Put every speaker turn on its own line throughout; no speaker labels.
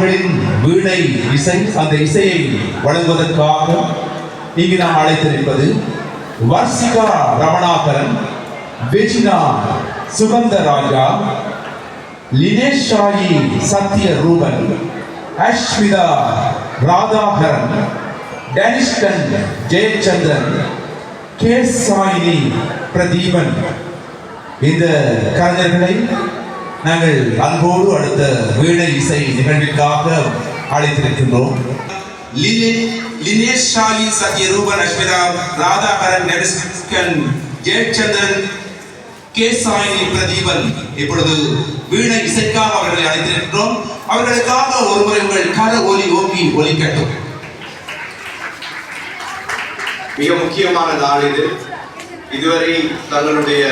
அவர்களின் வீணை இசை அந்த இசையை வழங்குவதற்காக இங்கு நாம் அழைத்திருப்பது வர்சிகா ரமணாகரன் வெஜினா சுகந்தராஜா லினேஷாயி சத்ய ரூபன் அஷ்மிதா ராதாகரன் டனிஷ்டன் ஜெயச்சந்திரன் கே சாயினி பிரதீபன். இந்த கலைஞர்களை நாங்கள் அன்போடு அடுத்த வீணை இசை நிகழ்விற்காக அழைத்திருக்கின்றோம்.
லினேஷ் ஷாலி சத்யரூபன் அஸ்மிதா ராதாகரன் நெடுஸ்கன் ஜெயச்சந்திரன் கே சாயினி பிரதீபன் இப்பொழுது வீணை இசைக்காக அவர்களை அழைத்திருக்கின்றோம். அவர்களுக்காக ஒருமுறை உங்கள் கர ஒலி ஓங்கி ஒலிக்கட்டும்.
மிக முக்கியமான நாள் இது. இதுவரை தங்களுடைய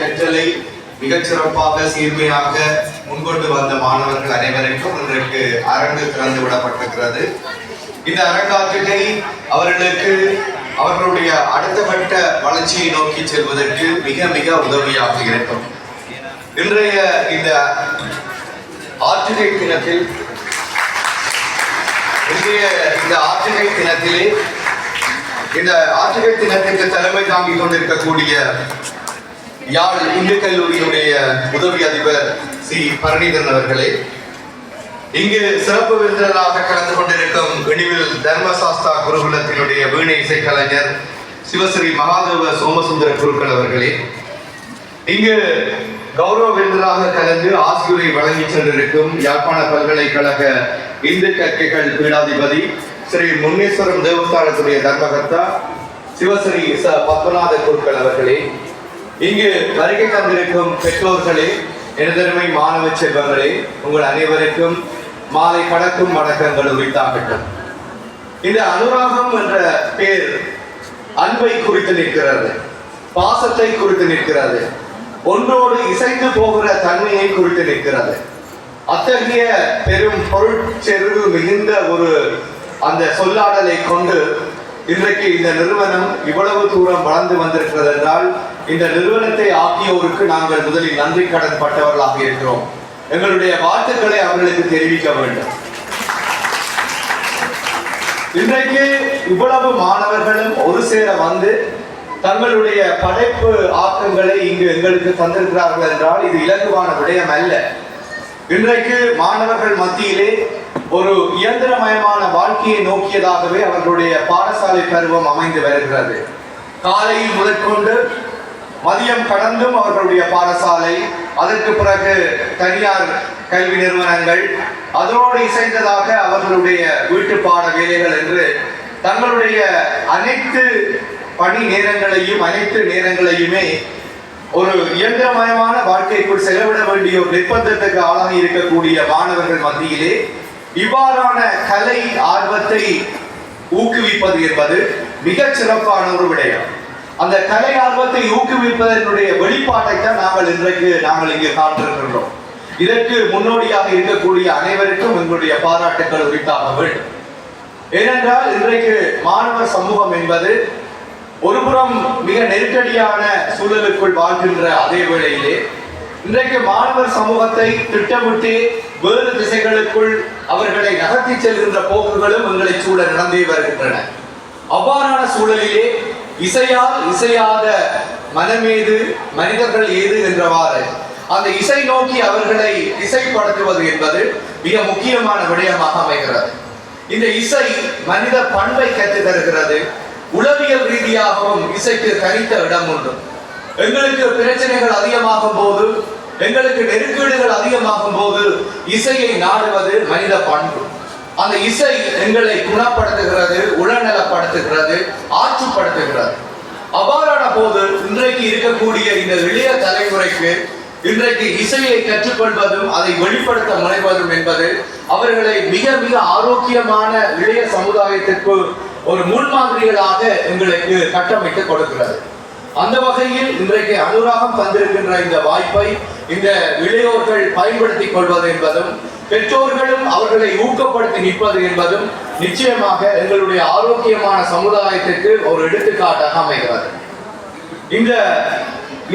கற்றலை மிகச் சிறப்பாக சீர்மையாக முன்கொண்டு வந்த மாணவர்கள் அனைவருக்கும் இன்றைக்கு அரங்கு திறந்து விடப்பட்டிருக்கிறது. இந்த அரங்காற்றினை அவர்களுக்கு அவர்களுடைய அடுத்தகட்ட வளர்ச்சியை நோக்கி செல்வதற்கு மிக மிக உதவியாக இருக்கும். இன்றைய இந்த ஆற்றுகை தினத்தில் இன்றைய இந்த ஆற்றுகை தினத்திலே இந்த ஆற்றுகை தினத்திற்கு தலைமை தாங்கிக் கொண்டிருக்கக்கூடிய யாழ் இந்து கல்லூரியினுடைய உதவி அதிபர் சி பரணிதரன் அவர்களே இங்கு சிறப்பு விருந்தினராக கலந்து கொண்டிருக்கும் இனிவில் தர்மசாஸ்தா குருகுலத்தினுடைய வீணை இசைக்கலைஞர் சிவஸ்ரீ மகாதேவ சோமசுந்தர குருக்கள் அவர்களே இங்கு கௌரவ விருந்தினராக கலந்து ஆசிரியரை வழங்கி சென்றிருக்கும் யாழ்ப்பாண பல்கலைக்கழக இந்து கற்கைகள் பீடாதிபதி ஸ்ரீ முன்னேஸ்வரம் தேவஸ்தானத்துடைய தர்மகர்த்தா சிவஸ்ரீ ச பத்மநாத குருக்கள் அவர்களே இங்கு வருகை தந்திருக்கும் பெற்றோர்களே எனதருமை மாணவ செல்வங்களே உங்கள் அனைவருக்கும் மாலை கடக்கும் வணக்கங்கள் உரித்தாகட்டும். இந்த அனுராகம் என்ற பேர் அன்பை குறித்து நிற்கிறது பாசத்தை குறித்து நிற்கிறது ஒன்றோடு இசைந்து போகிற தன்மையை குறித்து நிற்கிறது. அத்தகைய பெரும் பொருட்செருவு மிகுந்த ஒரு அந்த சொல்லாடலை கொண்டு இன்றைக்கு இந்த நிறுவனம் இவ்வளவு தூரம் வளர்ந்து வந்திருக்கிறது என்றால் இந்த நிறுவனத்தை ஆக்கியோருக்கு நாங்கள் முதலில் நன்றி கடன் பட்டவர்களாக இருக்கிறோம். எங்களுடைய வாழ்த்துக்களை அவர்களுக்கு தெரிவிக்க வேண்டும். இன்றைக்கு இவ்வளவு மாணவர்களும் ஒரு சேர வந்து தங்களுடைய படைப்பு ஆக்கங்களை இங்கு எங்களுக்கு தந்திருக்கிறார்கள் என்றால் இது இலகுவான விடயம் அல்ல. இன்றைக்கு மாணவர்கள் மத்தியிலே ஒரு இயந்திரமயமான வாழ்க்கையை நோக்கியதாகவே அவர்களுடைய பாடசாலை பருவம் அமைந்து வருகிறது. காலையில் முதற்கொண்டு மதியம் கடந்தும் அவர்களுடைய பாடசாலை அதற்கு பிறகு தனியார் கல்வி நிறுவனங்கள் அதனோடு இசைந்ததாக அவர்களுடைய வீட்டு பாட வேலைகள் என்று தங்களுடைய அனைத்து பணி நேரங்களையும் அனைத்து நேரங்களையுமே ஒரு இயந்திரமயமான வாழ்க்கைக்குள் செலவிட வேண்டிய ஒரு நிர்பந்தத்துக்கு ஆளாகி இருக்கக்கூடிய மாணவர்கள் மத்தியிலே இவ்வாறான கலை ஆர்வத்தை ஊக்குவிப்பது என்பது மிகச் சிறப்பான ஒரு விடயம். அந்த கலை ஆர்வத்தை ஊக்குவிப்பதனுடைய வெளிப்பாட்டைத்தான் நாங்கள் இன்றைக்கு நாங்கள் இங்கே காட்டிருக்கின்றோம் இதற்கு முன்னோடியாக இருக்கக்கூடிய அனைவருக்கும் எங்களுடைய பாராட்டுக்கள் உரித்தாக வேண்டும். ஏனென்றால் இன்றைக்கு மாணவர் சமூகம் என்பது ஒருபுறம் மிக நெருக்கடியான சூழலுக்குள் வாழ்கின்ற அதே வேளையிலே இன்றைக்கு மாணவர் சமூகத்தை திட்டமிட்டு வேறு திசைகளுக்குள் அவர்களை நகர்த்தி செல்கின்ற போக்குகளும் எங்களை சூழல் நடந்தே வருகின்றன. அவ்வாறான சூழலிலே இசையால் இசையாத மனமேது மனிதர்கள் ஏது என்றவாறு அந்த இசை நோக்கி அவர்களை இசைப்படுத்துவது என்பது மிக முக்கியமான விடயமாக அமைகிறது. இந்த இசை மனித பண்பை கற்று தருகிறது உளவியல் ரீதியாகவும் இசைக்கு தனித்த இடம் உண்டு. எங்களுக்கு பிரச்சனைகள் அதிகமாகும் போது எங்களுக்கு நெருக்கீடுகள் அதிகமாகும் போது இசையை நாடுவது மனித பண்பு. அந்த இசை எங்களை குணப்படுத்துகிறது உளநலப்படுத்துகிறது ஆற்றுப்படுத்துகிறது. அவ்வாறான போது இன்றைக்கு இருக்கக்கூடிய இந்த இளைய தலைமுறைக்கு இன்றைக்கு இசையை கற்றுக்கொள்வதும் அதை வெளிப்படுத்த முனைவதும் என்பது அவர்களை மிக மிக ஆரோக்கியமான இளைய சமுதாயத்திற்கு ஒரு முன்மாதிரிகளாக எங்களுக்கு கட்டமைத்து கொடுக்கிறது. அந்த வகையில் இன்றைக்கு அனுராகம் தந்திருக்கின்ற இந்த வாய்ப்பை இந்த இளையோர்கள் பயன்படுத்திக் கொள்வது என்பதும் பெற்றோர்களும் அவர்களை ஊக்கப்படுத்தி நிற்பது என்பதும் நிச்சயமாக எங்களுடைய ஆரோக்கியமான சமுதாயத்திற்கு ஒரு எடுத்துக்காட்டாக அமைகிறது. இந்த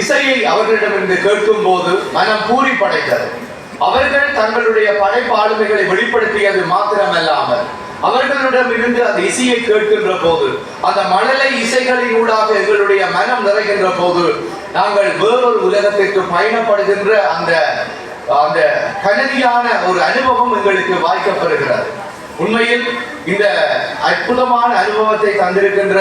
இசையை அவர்களிடமிருந்து கேட்கும் போது மனம் பூரி படைத்தது. அவர்கள் தங்களுடைய படைப்பு ஆளுமைகளை வெளிப்படுத்தியது மாத்திரமல்லாமல் அவர்களிடமிருந்து அந்த இசையை கேட்கின்ற போது அந்த மழலை இசைகளின் ஊடாக எங்களுடைய மனம் நிறைகின்ற போது நாங்கள் வேறொரு உலகத்திற்கு பயணப்படுகின்ற அந்த அந்த கனதியான ஒரு அனுபவம் எங்களுக்கு வாய்க்கப்படுகிறது. உண்மையில் இந்த அற்புதமான அனுபவத்தை தந்திருக்கின்ற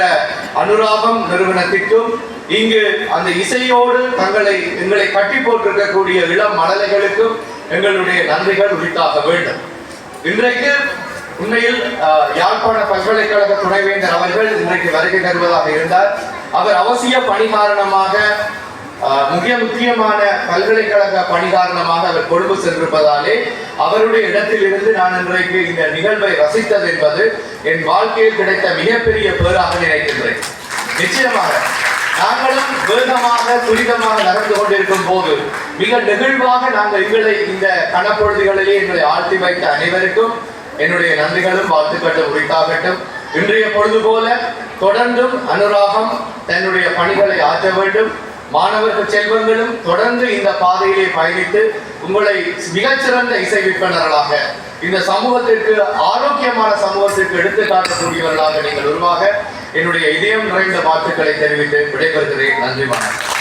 அனுராகம் நிறுவனத்திற்கும் இங்கு அந்த இசையோடு தங்களை எங்களை கட்டி போட்டிருக்கக்கூடிய இளம் மழலைகளுக்கும் எங்களுடைய நன்றிகள் உரித்தாக வேண்டும். இன்றைக்கு உண்மையில் அஹ், யாழ்ப்பாண பல்கலைக்கழக துணைவேந்தர் அவர்கள் இன்றைக்கு வருகை தருவதாக இருந்தார். அவர் அவசிய பணி காரணமாக மிக முக்கியமான பல்கலைக்கழக பணி காரணமாக அவர் கொழும்பு சென்றிருப்பதாலே அவருடைய இடத்திலிருந்து நான் இன்றைக்கு இந்த நிகழ்வை ரசித்தது என்பது என் வாழ்க்கையில் கிடைத்த மிகப்பெரிய பேராக நினைக்கின்றேன். நிச்சயமாக நாங்களும் வேகமாக துரிதமாக நடந்து கொண்டிருக்கும் போது மிக நெகிழ்வாக நாங்கள் எங்களை இந்த கணப்பொழுதுகளிலே எங்களை ஆழ்த்தி வைத்த அனைவருக்கும் என்னுடைய நன்றிகளும் வாழ்த்துக்கட்டும் உரித்தாகட்டும். இன்றைய பொழுது போல தொடர்ந்தும் அனுராகம் தன்னுடைய பணிகளை ஆற்ற வேண்டும். மாணவர்கள் செல்வங்களும் தொடர்ந்து இந்த பாதையிலே பயணித்து உங்களை மிகச்சிறந்த இசை விற்பனர்களாக இந்த சமூகத்திற்கு ஆரோக்கியமான சமூகத்திற்கு எடுத்துக்காட்டக்கூடியவர்களாக நீங்கள் உருவாக என்னுடைய இதயம் நிறைந்த வாழ்த்துக்களை தெரிவித்து விடைபெறுகிறேன். நன்றி வணக்கம்.